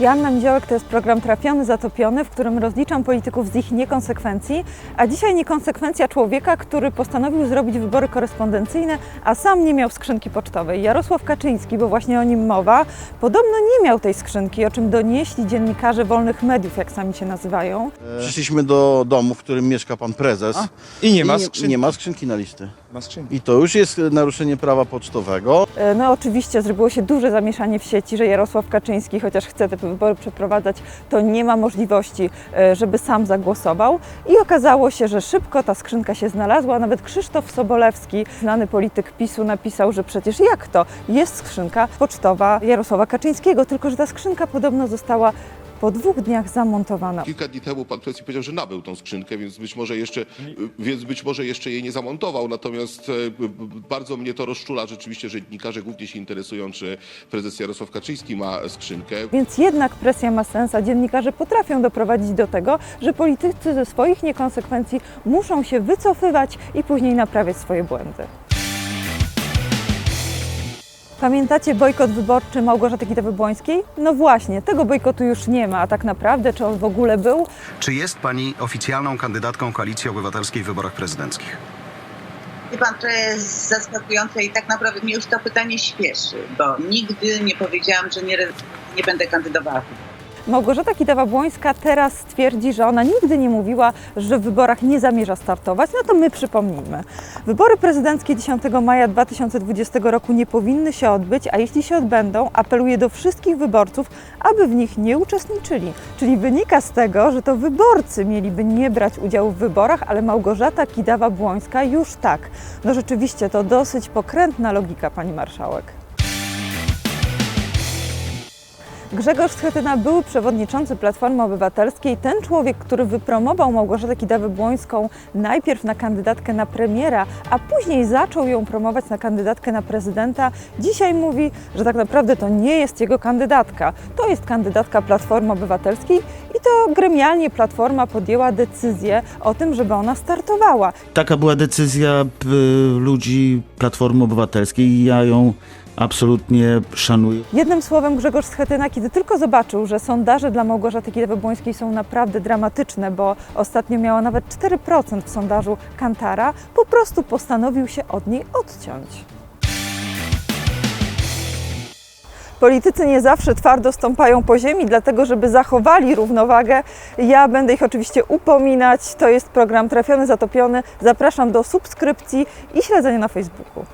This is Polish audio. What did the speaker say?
Joanna Niziołek to jest program Trafiony, Zatopiony, w którym rozliczam polityków z ich niekonsekwencji, a dzisiaj niekonsekwencja człowieka, który postanowił zrobić wybory korespondencyjne, a sam nie miał skrzynki pocztowej. Jarosław Kaczyński, bo właśnie o nim mowa, podobno nie miał tej skrzynki, o czym donieśli dziennikarze wolnych mediów, jak sami się nazywają. Przyszliśmy do domu, w którym mieszka pan prezes. A, i nie ma I skrzynki. nie ma skrzynki na listy. Skrzynki. I to już jest naruszenie prawa pocztowego. E, No oczywiście zrobiło się duże zamieszanie w sieci, że Jarosław Kaczyński, chociaż chce te wybory przeprowadzać, to nie ma możliwości, e, żeby sam zagłosował. I okazało się, że szybko ta skrzynka się znalazła. Nawet Krzysztof Sobolewski, znany polityk PiSu, napisał, że przecież jak to? Jest skrzynka pocztowa Jarosława Kaczyńskiego, tylko że ta skrzynka podobno została po dwóch dniach zamontowana. Kilka dni temu pan prezes powiedział, że nabył tą skrzynkę, więc być może jeszcze, więc być może jeszcze jej nie zamontował. Natomiast e, bardzo mnie to rozczula rzeczywiście, że dziennikarze głównie się interesują, czy prezes Jarosław Kaczyński ma skrzynkę. Więc jednak presja ma sens, a dziennikarze potrafią doprowadzić do tego, że politycy ze swoich niekonsekwencji muszą się wycofywać i później naprawiać swoje błędy. Pamiętacie bojkot wyborczy Małgorzaty Kidawy-Błońskiej? No właśnie, tego bojkotu już nie ma, a tak naprawdę, czy on w ogóle był? Czy jest pani oficjalną kandydatką Koalicji Obywatelskiej w wyborach prezydenckich? Wie pan, to jest zaskakujące i tak naprawdę mnie już to pytanie śpieszy, bo nigdy nie powiedziałam, że nie, nie będę kandydowała. Małgorzata Kidawa-Błońska teraz twierdzi, że ona nigdy nie mówiła, że w wyborach nie zamierza startować. No to my przypomnijmy. Wybory prezydenckie 10 maja 2020 roku nie powinny się odbyć, a jeśli się odbędą, apeluje do wszystkich wyborców, aby w nich nie uczestniczyli. Czyli wynika z tego, że to wyborcy mieliby nie brać udziału w wyborach, ale Małgorzata Kidawa-Błońska już tak. No rzeczywiście to dosyć pokrętna logika, pani marszałek. Grzegorz Schetyna, były przewodniczący Platformy Obywatelskiej, ten człowiek, który wypromował Małgorzatę Kidawę-Błońską najpierw na kandydatkę na premiera, a później zaczął ją promować na kandydatkę na prezydenta, dzisiaj mówi, że tak naprawdę to nie jest jego kandydatka. To jest kandydatka Platformy Obywatelskiej i to gremialnie Platforma podjęła decyzję o tym, żeby ona startowała. Taka była decyzja y, ludzi Platformy Obywatelskiej i ja ją absolutnie szanuję. Jednym słowem Grzegorz Schetyna, kiedy tylko zobaczył, że sondaże dla Małgorzaty Kidawy-Błońskiej są naprawdę dramatyczne, bo ostatnio miała nawet 4% w sondażu Kantara, po prostu postanowił się od niej odciąć. Politycy nie zawsze twardo stąpają po ziemi, dlatego żeby zachowali równowagę. Ja będę ich oczywiście upominać. To jest program Trafiony, Zatopiony. Zapraszam do subskrypcji i śledzenia na Facebooku.